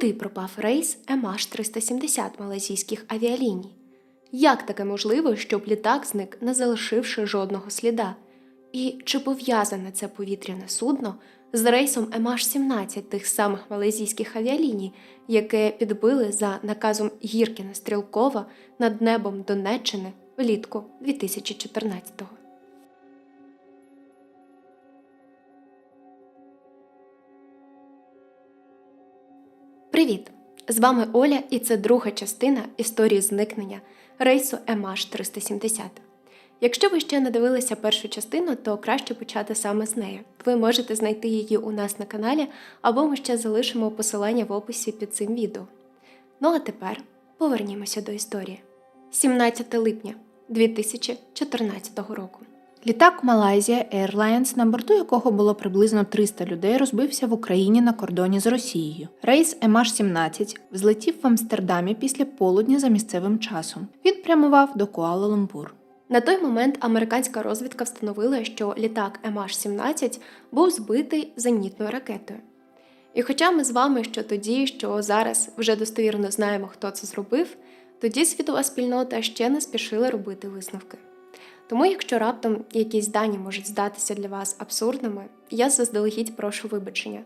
Куди пропав рейс MH370 малазійських авіаліній? Як таке можливо, щоб літак зник, не залишивши жодного сліда? І чи пов'язане це повітряне судно з рейсом MH17 тих самих малазійських авіаліній, яке підбили за наказом Гіркіна Стрілкова над небом Донеччини влітку 2014-го? Привіт! З вами Оля, і це друга частина історії зникнення рейсу MH370. Якщо ви ще не дивилися першу частину, то краще почати саме з неї. Ви можете знайти її у нас на каналі, або ми ще залишимо посилання в описі під цим відео. Ну а тепер повернімося до історії. 17 липня 2014 року. Літак Malaysia Airlines, на борту якого було приблизно 300 людей, розбився в Україні на кордоні з Росією. Рейс MH17 взлетів в Амстердамі після полудня за місцевим часом. Він прямував до Куала-Лумпур. На той момент американська розвідка встановила, що літак MH17 був збитий зенітною ракетою. І хоча ми з вами що тоді, що зараз вже достовірно знаємо, хто це зробив, тоді світова спільнота ще не спішила робити висновки. Тому, якщо раптом якісь дані можуть здатися для вас абсурдними, я заздалегідь прошу вибачення.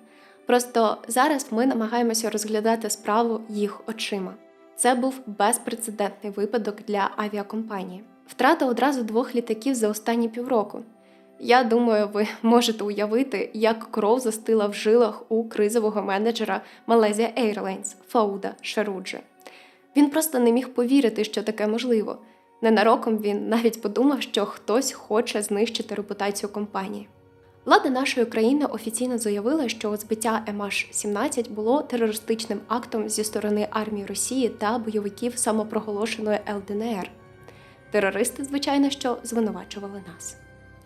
Просто зараз ми намагаємося розглядати справу їх очима. Це був безпрецедентний випадок для авіакомпанії. Втрата одразу двох літаків за останні півроку. Я думаю, ви можете уявити, як кров застила в жилах у кризового менеджера Malaysia Airlines Фауда Шаруджи. Він просто не міг повірити, що таке можливо. Ненароком він навіть подумав, що хтось хоче знищити репутацію компанії. Влада нашої країни офіційно заявила, що збиття MH17 було терористичним актом зі сторони армії Росії та бойовиків самопроголошеної ЛДНР. Терористи, звичайно, що звинувачували нас.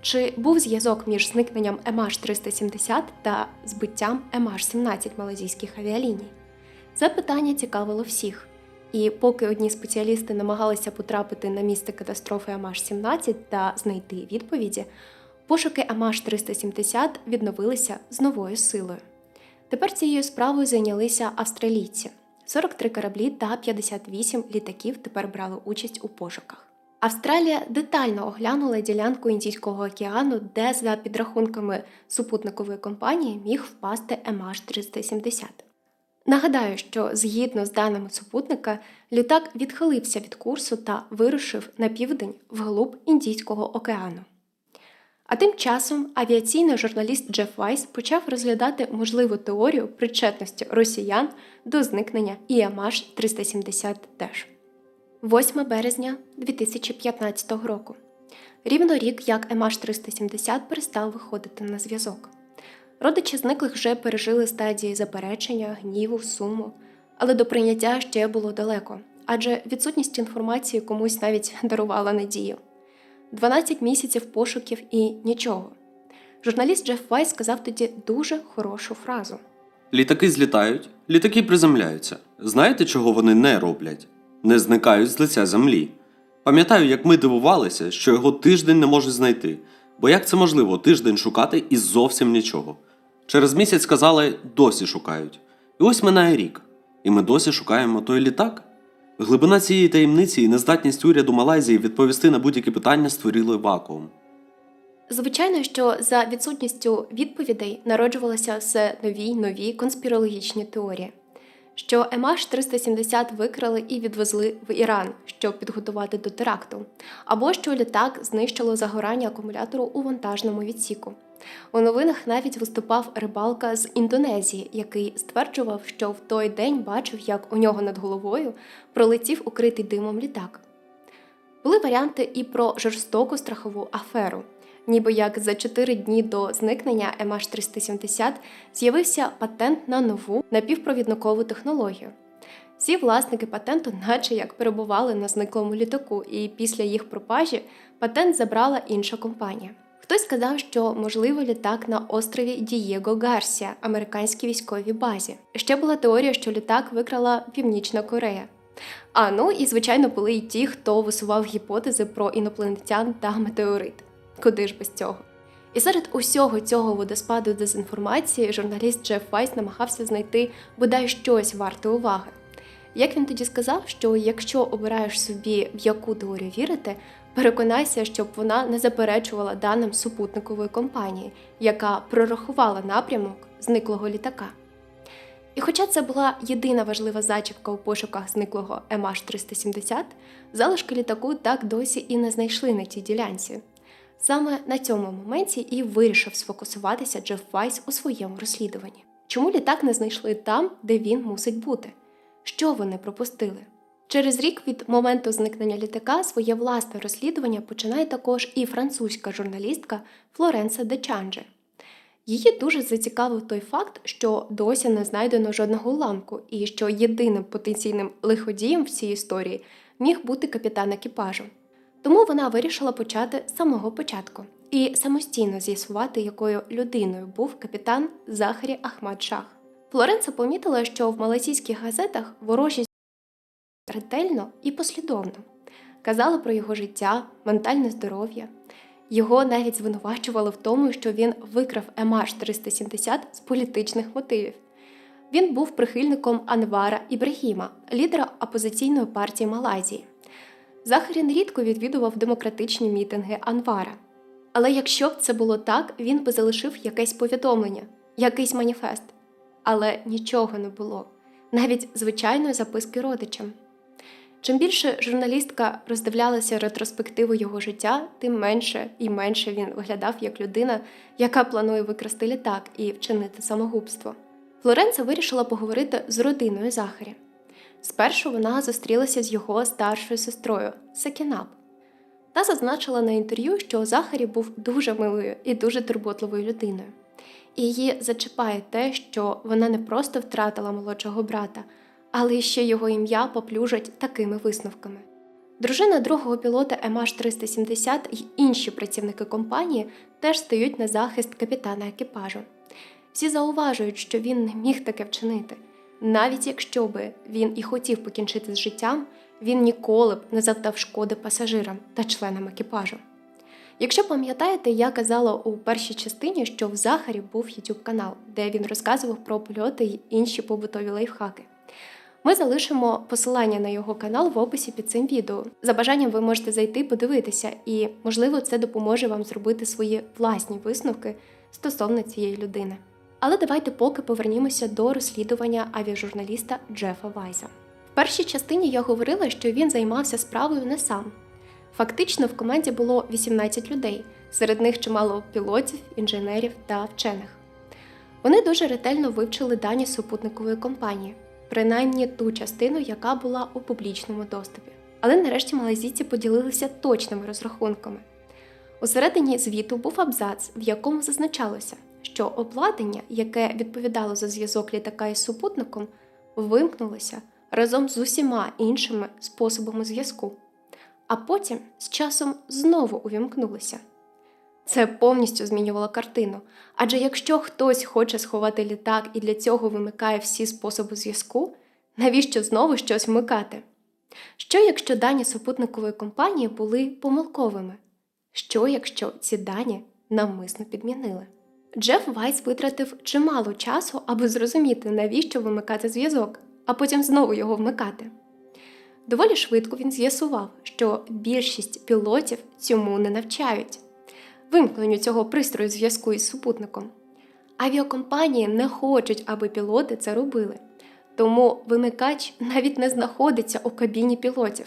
Чи був зв'язок між зникненням MH370 та збиттям MH17 малазійських авіаліній? Це питання цікавило всіх. І поки одні спеціалісти намагалися потрапити на місце катастрофи MH17 та знайти відповіді, пошуки MH370 відновилися з новою силою. Тепер цією справою зайнялися австралійці. 43 кораблі та 58 літаків тепер брали участь у пошуках. Австралія детально оглянула ділянку Індійського океану, де, за підрахунками супутникової компанії, міг впасти MH370. Нагадаю, що згідно з даними супутника, літак відхилився від курсу та вирушив на південь вглуб Індійського океану. А тим часом авіаційний журналіст Джеф Вайс почав розглядати можливу теорію причетності росіян до зникнення ІМАШ 370 теж. 8 березня 2015 року. Рівно рік, як МH370 перестав виходити на зв'язок. Родичі зниклих вже пережили стадії заперечення, гніву, суму, але до прийняття ще було далеко, адже відсутність інформації комусь навіть дарувала надію. 12 місяців пошуків і нічого. Журналіст Джеф Вайс сказав тоді дуже хорошу фразу. Літаки злітають, літаки приземляються. Знаєте, чого вони не роблять? Не зникають з лиця землі. Пам'ятаю, як ми дивувалися, що його тиждень не можуть знайти, бо як це можливо тиждень шукати і зовсім нічого. Через місяць сказали, досі шукають. І ось минає рік, і ми досі шукаємо той літак. Глибина цієї таємниці і нездатність уряду Малайзії відповісти на будь-які питання створили вакуум. Звичайно, що за відсутністю відповідей народжувалися все нові й нові конспірологічні теорії, що МH370 викрали і відвезли в Іран, щоб підготувати до теракту, або що літак знищило загорання акумулятору у вантажному відсіку. У новинах навіть виступав рибалка з Індонезії, який стверджував, що в той день бачив, як у нього над головою пролетів укритий димом літак. Були варіанти і про жорстоку страхову аферу. Ніби як за 4 дні до зникнення MH370 з'явився патент на нову напівпровідникову технологію. Всі власники патенту, наче як перебували на зниклому літаку, і після їх пропажі патент забрала інша компанія. Хтось сказав, що можливо літак на острові Дієго Гарсія, американській військовій базі. Ще була теорія, що літак викрала Північна Корея. А ну і звичайно були й ті, хто висував гіпотези про інопланетян та метеорит. Куди ж без цього? І серед усього цього водоспаду дезінформації журналіст Джеф Вайс намагався знайти бодай щось варте уваги. Як він тоді сказав, що якщо обираєш собі, в яку теорію вірити, переконайся, щоб вона не заперечувала даним супутникової компанії, яка прорахувала напрямок зниклого літака. І хоча це була єдина важлива зачіпка у пошуках зниклого MH370, залишки літаку так досі і не знайшли на тій ділянці. Саме на цьому моменті і вирішив сфокусуватися Джеф Вайс у своєму розслідуванні. Чому літак не знайшли там, де він мусить бути? Що вони пропустили? Через рік від моменту зникнення літака своє власне розслідування починає також і французька журналістка Флоренса де Чанже. Її дуже зацікавив той факт, що досі не знайдено жодного уламку, і що єдиним потенційним лиходієм в цій історії міг бути капітан екіпажу. Тому вона вирішила почати з самого початку і самостійно з'ясувати, якою людиною був капітан Захарі Ахмад Шах. Флоренса помітила, що в малазійських газетах ворожі ретельно і послідовно казали про його життя, ментальне здоров'я. Його навіть звинувачували в тому, що він викрав МH370 з політичних мотивів. Він був прихильником Анвара Ібрагіма, лідера опозиційної партії Малайзії. Захарін рідко відвідував демократичні мітинги Анвара. Але якщо б це було так, він би залишив якесь повідомлення, якийсь маніфест. Але нічого не було, навіть звичайної записки родичам. Чим більше журналістка роздивлялася ретроспективу його життя, тим менше і менше він виглядав як людина, яка планує викрасти літак і вчинити самогубство. Флоренца вирішила поговорити з родиною Захарі. Спершу вона зустрілася з його старшою сестрою Сакінап та зазначила на інтерв'ю, що Захарі був дуже милою і дуже турботливою людиною. Її зачіпає те, що вона не просто втратила молодшого брата, але ще його ім'я поплюжать такими висновками. Дружина другого пілота MH370 і інші працівники компанії теж стають на захист капітана екіпажу. Всі зауважують, що він не міг таке вчинити. Навіть якщо би він і хотів покінчити з життям, він ніколи б не завдав шкоди пасажирам та членам екіпажу. Якщо пам'ятаєте, я казала у першій частині, що в Захарі був YouTube канал, де він розказував про польоти й інші побутові лайфхаки. Ми залишимо посилання на його канал в описі під цим відео. За бажанням ви можете зайти подивитися, і, можливо, це допоможе вам зробити свої власні висновки стосовно цієї людини. Але давайте поки повернімося до розслідування авіажурналіста Джефа Вайза. В першій частині я говорила, що він займався справою не сам. Фактично в команді було 18 людей, серед них чимало пілотів, інженерів та вчених. Вони дуже ретельно вивчили дані супутникової компанії, принаймні ту частину, яка була у публічному доступі. Але нарешті малайзійці поділилися точними розрахунками. Усередині звіту був абзац, в якому зазначалося, що обладнання, яке відповідало за зв'язок літака із супутником, вимкнулося разом з усіма іншими способами зв'язку, а потім з часом знову увімкнулося. Це повністю змінювало картину. Адже якщо хтось хоче сховати літак і для цього вимикає всі способи зв'язку, навіщо знову щось вмикати? Що якщо дані супутникової компанії були помилковими? Що якщо ці дані навмисно підмінили? Джеф Вайс витратив чимало часу, аби зрозуміти, навіщо вимикати зв'язок, а потім знову його вмикати. Доволі швидко він з'ясував, що більшість пілотів цьому не навчають вимкненню цього пристрою зв'язку із супутником. Авіакомпанії не хочуть, аби пілоти це робили, тому вимикач навіть не знаходиться у кабіні пілотів.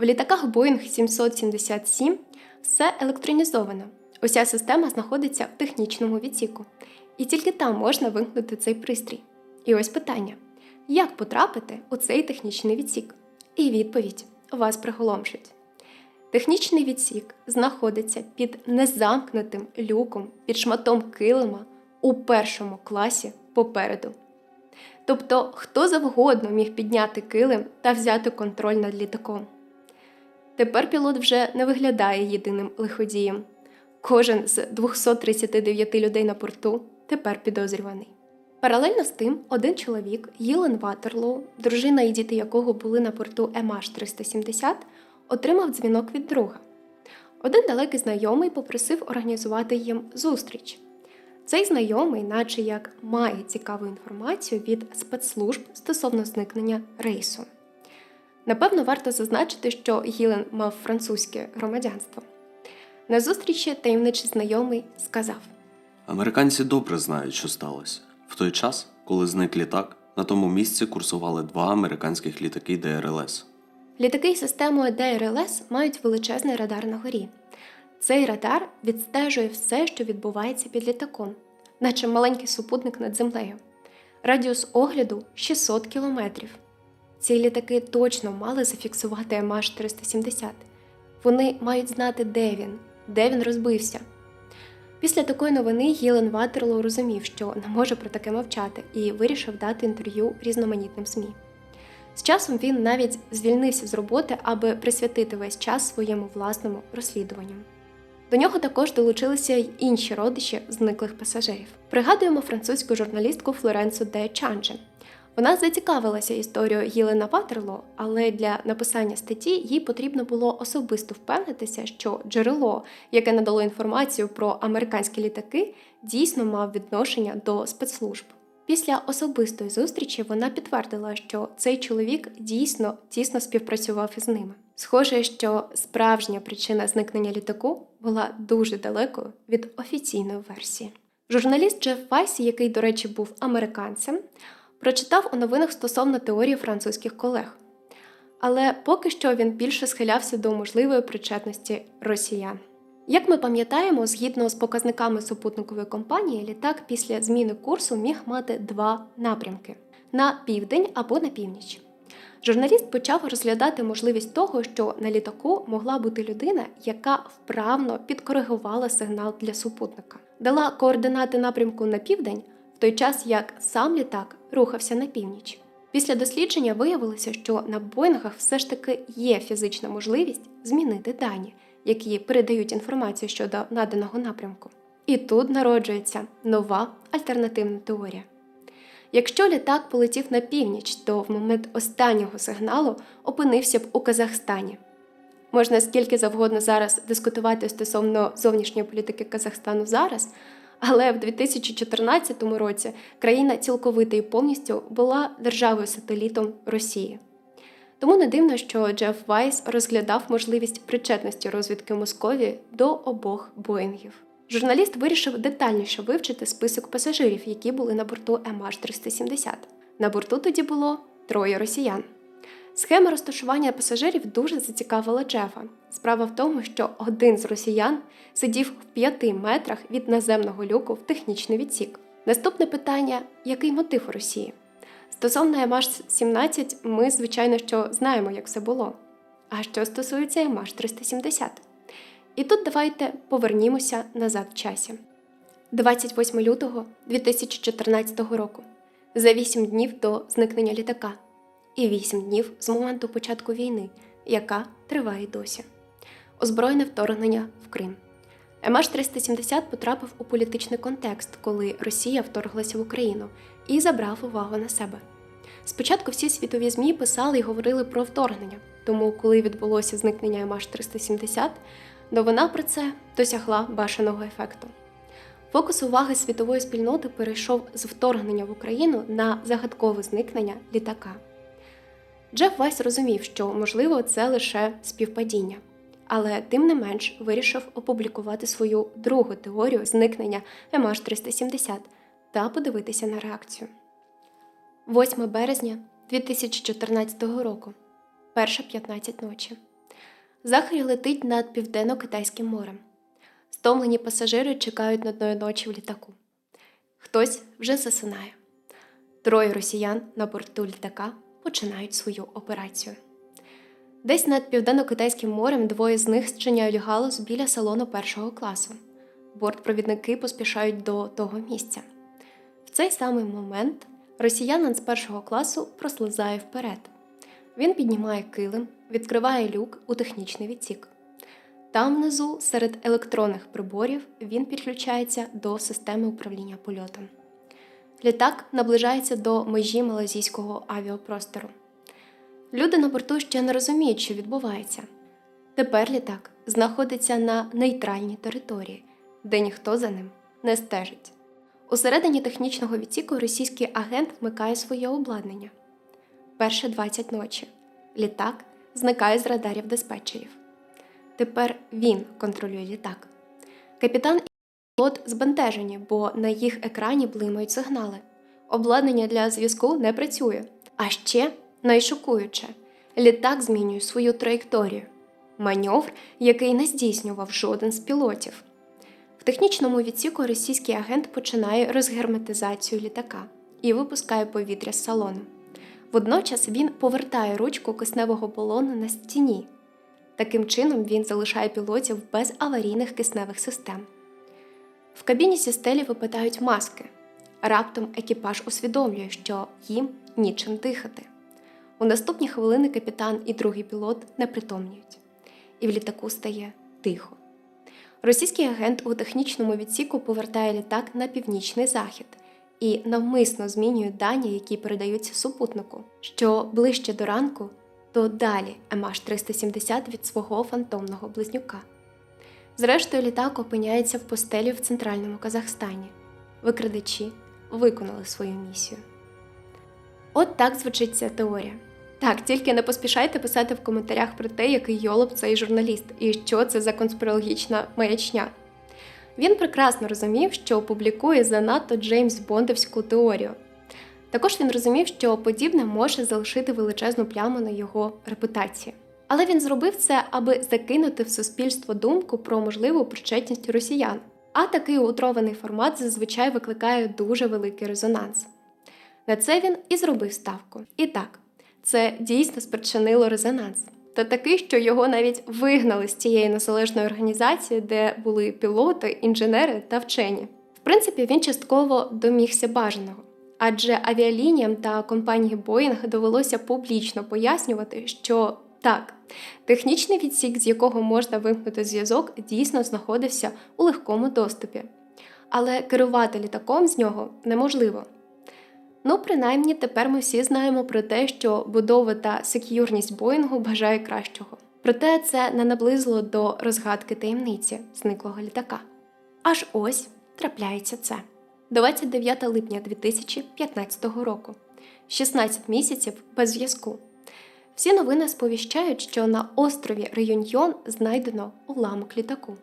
В літаках Boeing 777 все електронізовано. Уся система знаходиться в технічному відсіку, і тільки там можна вимкнути цей пристрій. І ось питання: як потрапити у цей технічний відсік? І відповідь вас приголомшить. Технічний відсік знаходиться під незамкнутим люком під шматом килима у першому класі попереду. Тобто, хто завгодно міг підняти килим та взяти контроль над літаком. Тепер пілот вже не виглядає єдиним лиходієм. Кожен з 239 людей на порту тепер підозрюваний. Паралельно з тим, один чоловік, Їлен Ватерлоу, дружина і діти якого були на порту MH370, отримав дзвінок від друга. Один далекий знайомий попросив організувати їм зустріч. Цей знайомий, наче як має цікаву інформацію від спецслужб стосовно зникнення рейсу. Напевно, варто зазначити, що Гілен мав французьке громадянство. На зустрічі таємничий знайомий сказав: Американці добре знають, що сталося. В той час, коли зник літак, на тому місці курсували два американських літаки ДРЛС. Літаки системою ДРЛС мають величезний радар на горі. Цей радар відстежує все, що відбувається під літаком, наче маленький супутник над землею. Радіус огляду 600 кілометрів. Ці літаки точно мали зафіксувати МH370. Вони мають знати, де він, де він розбився. Після такої новини Гілен Ватерлоу розумів, що не може про таке мовчати, і вирішив дати інтерв'ю різноманітним ЗМІ. З часом він навіть звільнився з роботи, аби присвятити весь час своєму власному розслідуванню. До нього також долучилися й інші родичі зниклих пасажирів. Пригадуємо французьку журналістку Флоренсу де Чанже. Вона зацікавилася історією Гілена Ватерло, але для написання статті їй потрібно було особисто впевнитися, що джерело, яке надало інформацію про американські літаки, дійсно мав відношення до спецслужб. Після особистої зустрічі вона підтвердила, що цей чоловік дійсно тісно співпрацював із ними. Схоже, що справжня причина зникнення літаку була дуже далекою від офіційної версії. Журналіст Джеф Вайс, який, до речі, був американцем, прочитав у новинах стосовно теорії французьких колег. Але поки що він більше схилявся до можливої причетності росіян. Як ми пам'ятаємо, згідно з показниками супутникової компанії, літак після зміни курсу міг мати два напрямки на південь або на північ. Журналіст почав розглядати можливість того, що на літаку могла бути людина, яка вправно підкоригувала сигнал для супутника, дала координати напрямку на південь, той час як сам літак рухався на північ. Після дослідження виявилося, що на Боїнгах все ж таки є фізична можливість змінити дані, які передають інформацію щодо наданого напрямку. І тут народжується нова альтернативна теорія. Якщо літак полетів на північ, то в момент останнього сигналу опинився б у Казахстані. Можна скільки завгодно зараз дискутувати стосовно зовнішньої політики Казахстану зараз, але в 2014 році країна цілковито і повністю була державою сателітом Росії. Тому не дивно, що Джеф Вайс розглядав можливість причетності розвідки Московії до обох Боїнгів. Журналіст вирішив детальніше вивчити список пасажирів, які були на борту MH370. На борту тоді було троє росіян. Схема розташування пасажирів дуже зацікавила Джефа. Справа в тому, що один з росіян сидів в п'яти метрах від наземного люку в технічний відсік. Наступне питання: який мотив у Росії? Стосовно MH17, ми, звичайно, що знаємо, як все було. А що стосується MH370? І тут давайте повернімося назад в часі. 28 лютого 2014 року, за 8 днів до зникнення літака, і 8 днів з моменту початку війни, яка триває досі. Озброєне вторгнення в Крим. МH370 потрапив у політичний контекст, коли Росія вторглася в Україну і забрав увагу на себе. Спочатку всі світові ЗМІ писали і говорили про вторгнення, тому, коли відбулося зникнення МH370, новина про це досягла бажаного ефекту. Фокус уваги світової спільноти перейшов з вторгнення в Україну на загадкове зникнення літака. Джеф Вайс розумів, що, можливо, це лише співпадіння, але тим не менш вирішив опублікувати свою другу теорію зникнення MH370 та подивитися на реакцію. 8 березня 2014 року, перша 15 ночі. Захарі летить над південно-китайським морем. Стомлені пасажири чекають на одної ночі в літаку. Хтось вже засинає. Троє росіян на борту літака починають свою операцію. Десь над південно-китайським морем двоє з них зчиняють галас біля салону першого класу. Бортпровідники поспішають до того місця. В цей самий момент росіянин з першого класу прослизає вперед. Він піднімає килим, відкриває люк у технічний відсік. Там внизу, серед електронних приборів, він підключається до системи управління польотом. Літак наближається до межі малазійського авіапростору. Люди на борту ще не розуміють, що відбувається. Тепер літак знаходиться на нейтральній території, де ніхто за ним не стежить. Усередині технічного відсіку російський агент вмикає своє обладнання. Перше 20 ночі. Літак зникає з радарів диспетчерів. Тепер він контролює літак. Капітан і пілот збентежені, бо на їх екрані блимають сигнали. Обладнання для зв'язку не працює. А ще найшокуюче літак змінює свою траєкторію. Маневр, який не здійснював жоден з пілотів. В технічному відсіку російський агент починає розгерметизацію літака і випускає повітря з салону. Водночас він повертає ручку кисневого балону на стіні. Таким чином він залишає пілотів без аварійних кисневих систем. В кабіні зі стелі випадають маски. Раптом екіпаж усвідомлює, що їм нічим дихати. У наступні хвилини капітан і другий пілот непритомнюють, і в літаку стає тихо. Російський агент у технічному відсіку повертає літак на північний захід і навмисно змінює дані, які передаються супутнику. Що ближче до ранку, то далі МH370 від свого фантомного близнюка. Зрештою, літак опиняється в постелі в центральному Казахстані. Викрадачі виконали свою місію. От так звучить ця теорія. Так, тільки не поспішайте писати в коментарях про те, який йолоп цей журналіст і що це за конспірологічна маячня. Він прекрасно розумів, що публікує занадто Джеймс Бондовську теорію. Також він розумів, що подібне може залишити величезну пляму на його репутації. Але він зробив це, аби закинути в суспільство думку про можливу причетність росіян. А такий утрований формат зазвичай викликає дуже великий резонанс. На це він і зробив ставку. І так, це дійсно спричинило резонанс. Та такий, що його навіть вигнали з цієї незалежної організації, де були пілоти, інженери та вчені. В принципі, він частково домігся бажаного, адже авіалініям та компанії Boeing довелося публічно пояснювати, що так, технічний відсік, з якого можна вимкнути зв'язок, дійсно знаходився у легкому доступі. Але керувати літаком з нього неможливо. Ну, принаймні, тепер ми всі знаємо про те, що будова та сек'юрність Боїнгу бажає кращого. Проте це не наблизило до розгадки таємниці зниклого літака. Аж ось трапляється це. 29 липня 2015 року, 16 місяців без зв'язку. Всі новини сповіщають, що на острові Реюньйон знайдено уламок літаку.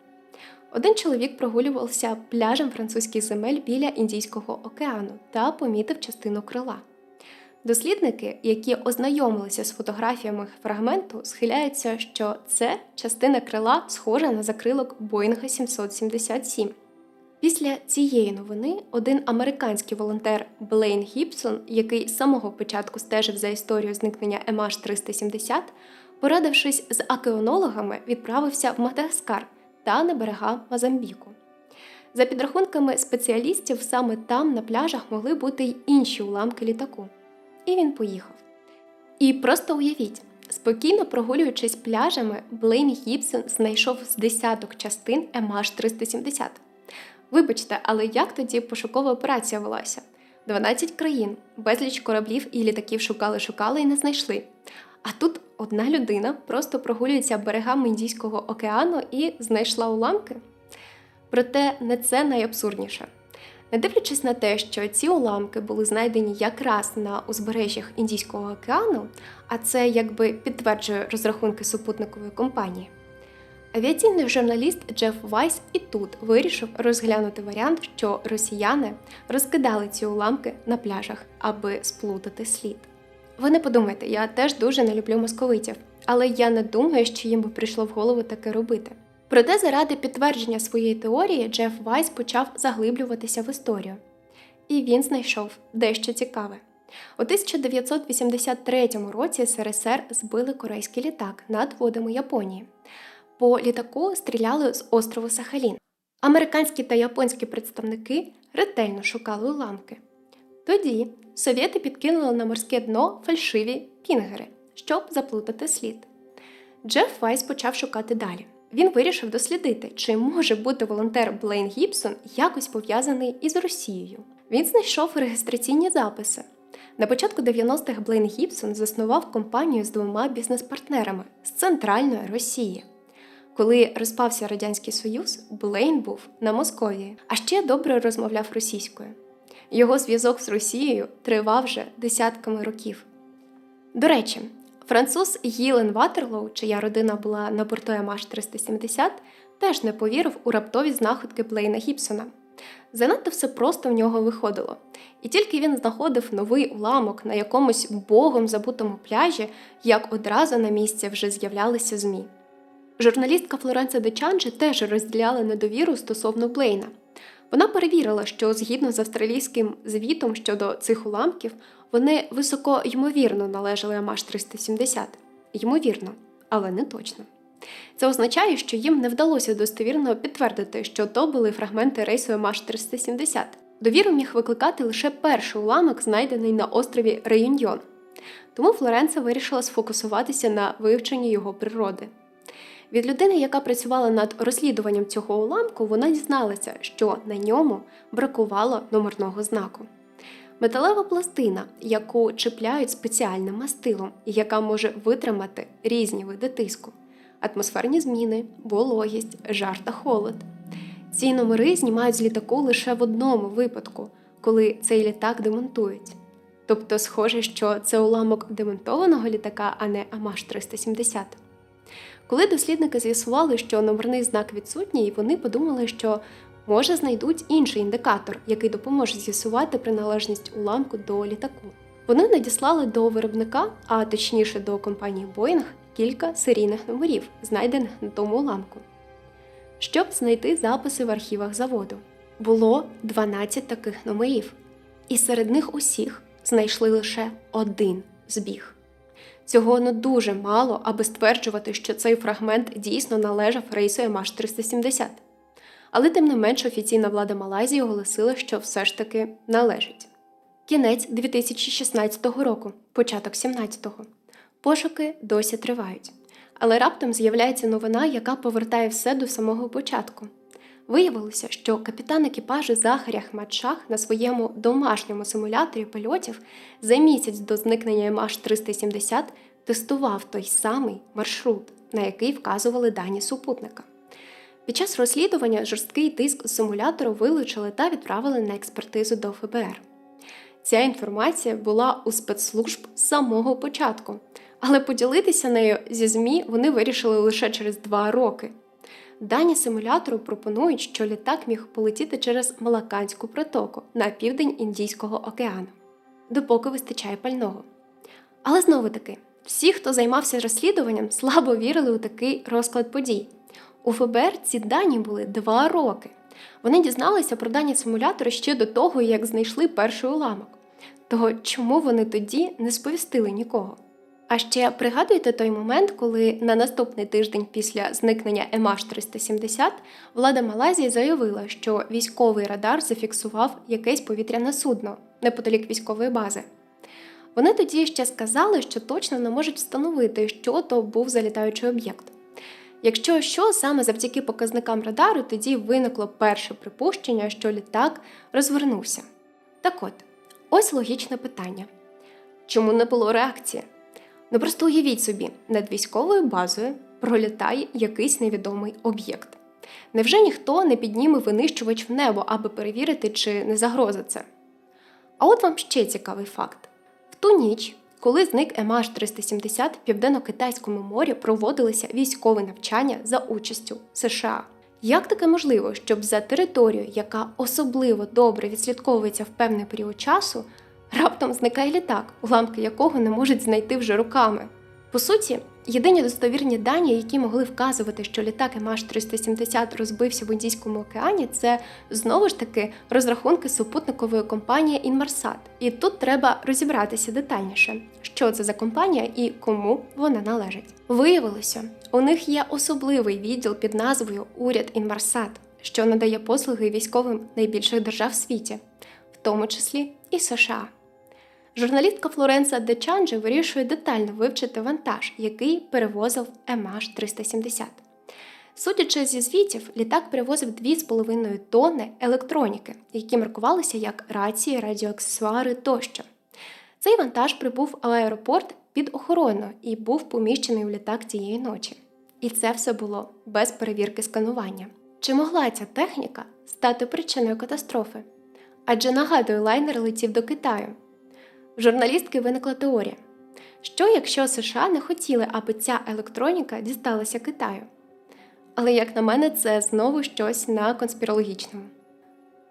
Один чоловік прогулювався пляжем французьких земель біля Індійського океану та помітив частину крила. Дослідники, які ознайомилися з фотографіями фрагменту, схиляються, що це частина крила схожа на закрилок Боїнга 777. Після цієї новини один американський волонтер Блейн Гібсон, який з самого початку стежив за історією зникнення MH370, порадившись з океанологами, відправився в Мадагаскар та на берега Мозамбіку. За підрахунками спеціалістів, саме там на пляжах могли бути й інші уламки літаку. І він поїхав. І просто уявіть, спокійно прогулюючись пляжами, Блейн Гібсон знайшов з десяток частин MH370. Вибачте, але як тоді пошукова операція велася? 12 країн, безліч кораблів і літаків шукали-шукали і не знайшли. А тут одна людина просто прогулюється берегами Індійського океану і знайшла уламки. Проте не це найабсурдніше. Не дивлячись на те, що ці уламки були знайдені якраз на узбережжях Індійського океану, а це якби підтверджує розрахунки супутникової компанії. Авіаційний журналіст Джеф Вайс і тут вирішив розглянути варіант, що росіяни розкидали ці уламки на пляжах, аби сплутати слід. Ви не подумайте, я теж дуже не люблю московитів, але я не думаю, що їм би прийшло в голову таке робити. Проте, заради підтвердження своєї теорії, Джеф Вайс почав заглиблюватися в історію. І він знайшов дещо цікаве. У 1983 році СРСР збили корейський літак над водами Японії. По літаку стріляли з острову Сахалін. Американські та японські представники ретельно шукали уламки. Тоді совєти підкинули на морське дно фальшиві пінгери, щоб заплутати слід. Джеф Вайс почав шукати далі. Він вирішив дослідити, чи може бути волонтер Блейн Гібсон якось пов'язаний із Росією. Він знайшов реєстраційні записи. На початку 90-х Блейн Гібсон заснував компанію з двома бізнес-партнерами з центральної Росії. Коли розпався Радянський Союз, Блейн був на Московії, а ще добре розмовляв російською. Його зв'язок з Росією тривав вже десятками років. До речі, француз Гілен Ватерлоу, чия родина була на борту МH370, теж не повірив у раптові знаходки Блейна Гібсона. Занадто все просто в нього виходило. І тільки він знаходив новий уламок на якомусь богом забутому пляжі, як одразу на місці вже з'являлися ЗМІ. Журналістка Флоренса Дечанджі теж розділяла недовіру стосовно Блейна. Вона перевірила, що згідно з австралійським звітом щодо цих уламків, вони високо ймовірно належали МАШ-370. Ймовірно, але не точно. Це означає, що їм не вдалося достовірно підтвердити, що то були фрагменти рейсу МАШ-370. Довіру міг викликати лише перший уламок, знайдений на острові Реюньйон. Тому Флоренса вирішила сфокусуватися на вивченні його природи. Від людини, яка працювала над розслідуванням цього уламку, вона дізналася, що на ньому бракувало номерного знаку. Металева пластина, яку чіпляють спеціальним мастилом, яка може витримати різні види тиску, атмосферні зміни, вологість, жар та холод. Ці номери знімають з літаку лише в одному випадку, коли цей літак демонтують. Тобто, схоже, що це уламок демонтованого літака, а не АМАШ-370. Коли дослідники з'ясували, що номерний знак відсутній, вони подумали, що може знайдуть інший індикатор, який допоможе з'ясувати приналежність уламку до літаку. Вони надіслали до виробника, а точніше до компанії Boeing, кілька серійних номерів, знайдених на тому уламку. Щоб знайти записи в архівах заводу, було 12 таких номерів, і серед них усіх знайшли лише один збіг. Цього не дуже мало, аби стверджувати, що цей фрагмент дійсно належав рейсу МАШ-370. Але тим не менш офіційна влада Малайзії оголосила, що все ж таки належить. Кінець 2016 року, початок 17-го. Пошуки досі тривають. Але раптом з'являється новина, яка повертає все до самого початку. Виявилося, що капітан екіпажу Захаря Ахмадшах на своєму домашньому симуляторі польотів за місяць до зникнення МАШ-370 тестував той самий маршрут, на який вказували дані супутника. Під час розслідування жорсткий тиск з симулятору вилучили та відправили на експертизу до ФБР. Ця інформація була у спецслужб з самого початку, але поділитися нею зі ЗМІ вони вирішили лише через два роки. Дані симулятору пропонують, що літак міг полетіти через Малаканську протоку на південь Індійського океану, допоки вистачає пального. Але знову таки, всі, хто займався розслідуванням, слабо вірили у такий розклад подій. У ФБР ці дані були два роки. Вони дізналися про дані симулятору ще до того, як знайшли перший уламок. Того чому вони тоді не сповістили нікого? А ще пригадуєте той момент, коли на наступний тиждень після зникнення МАШ-370 влада Малайзії заявила, що військовий радар зафіксував якесь повітряне судно неподалік військової бази. Вони тоді ще сказали, що точно не можуть встановити, що то був залітаючий об'єкт. Якщо що, саме завдяки показникам радару тоді виникло перше припущення, що літак розвернувся. Так от, ось логічне питання: чому не було реакції? Ну просто уявіть собі, над військовою базою пролітає якийсь невідомий об'єкт. Невже ніхто не підніме винищувач в небо, аби перевірити, чи не загроза це? А от вам ще цікавий факт: в ту ніч, коли зник МАШ-370 в Південно-Китайському морі проводилися військові навчання за участю США. Як таке можливо, щоб за територію, яка особливо добре відслідковується в певний період часу, раптом зникає літак, уламки якого не можуть знайти вже руками? По суті, єдині достовірні дані, які могли вказувати, що літак МАШ-370 розбився в Індійському океані, це знову ж таки розрахунки супутникової компанії Інмарсат. І тут треба розібратися детальніше, що це за компанія і кому вона належить. Виявилося, у них є особливий відділ під назвою Уряд Інмарсат, що надає послуги військовим найбільших держав в світі, в тому числі і США. Журналістка Флоренса Дечанджі вирішує детально вивчити вантаж, який перевозив МАШ-370. Судячи зі звітів, літак перевозив 2,5 тонни електроніки, які маркувалися як рації, радіоаксесуари тощо. Цей вантаж прибув в аеропорт під охороною і був поміщений у літак цієї ночі. І це все було без перевірки сканування. Чи могла ця техніка стати причиною катастрофи? Адже нагадую, лайнер летів до Китаю. В журналістки виникла теорія: що якщо США не хотіли, аби ця електроніка дісталася Китаю? Але, як на мене, це знову щось на конспірологічному.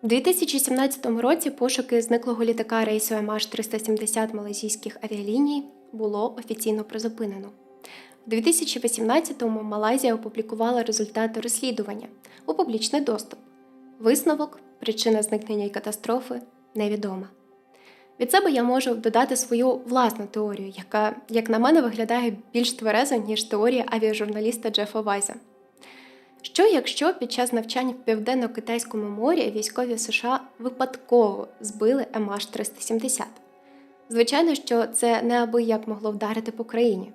У 2017 році пошуки зниклого літака рейсу MH370 малайзійських авіаліній було офіційно призупинено. У 2018-му Малайзія опублікувала результати розслідування у публічний доступ. Висновок, причина зникнення і катастрофи невідома. Від себе я можу додати свою власну теорію, яка, як на мене, виглядає більш тверезо, ніж теорія авіажурналіста Джефа Вайза. Що якщо під час навчань в південно-китайському морі військові США випадково збили МH370? Звичайно, що це неабияк могло вдарити по країні,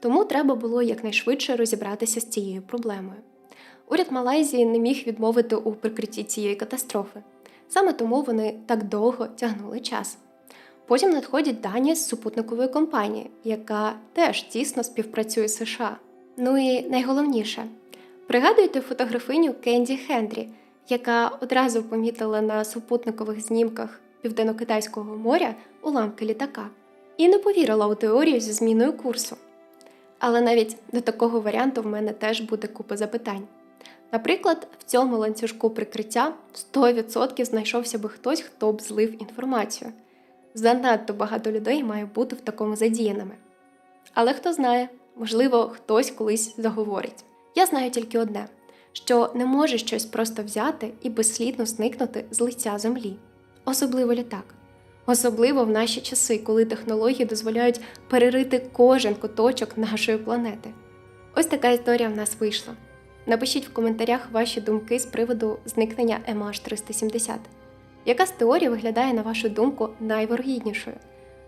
тому треба було якнайшвидше розібратися з цією проблемою. Уряд Малайзії не міг відмовити у прикритті цієї катастрофи. Саме тому вони так довго тягнули час. Потім надходять дані з супутникової компанії, яка теж тісно співпрацює з США. Ну і найголовніше, пригадуєте фотографиню Кенді Хендрі, яка одразу помітила на супутникових знімках Південно-Китайського моря уламки літака і не повірила у теорію зі зміною курсу. Але навіть до такого варіанту в мене теж буде купа запитань. Наприклад, в цьому ланцюжку прикриття 100% знайшовся би хтось, хто б злив інформацію. Занадто багато людей має бути в такому задіяними. Але хто знає, можливо, хтось колись заговорить. Я знаю тільки одне: що не може щось просто взяти і безслідно зникнути з лиця землі, особливо літак. Особливо в наші часи, коли технології дозволяють перерити кожен куточок нашої планети. Ось така історія в нас вийшла. Напишіть в коментарях ваші думки з приводу зникнення MH370. Яка з теорій виглядає, на вашу думку, найвирогіднішою?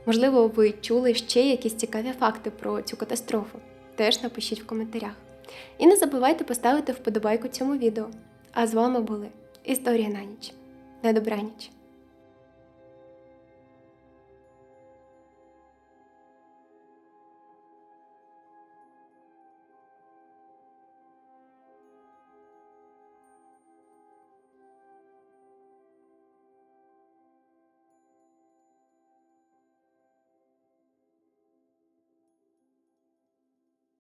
Можливо, ви чули ще якісь цікаві факти про цю катастрофу? Теж напишіть в коментарях. І не забувайте поставити вподобайку цьому відео. А з вами були Історія на ніч. На добраніч!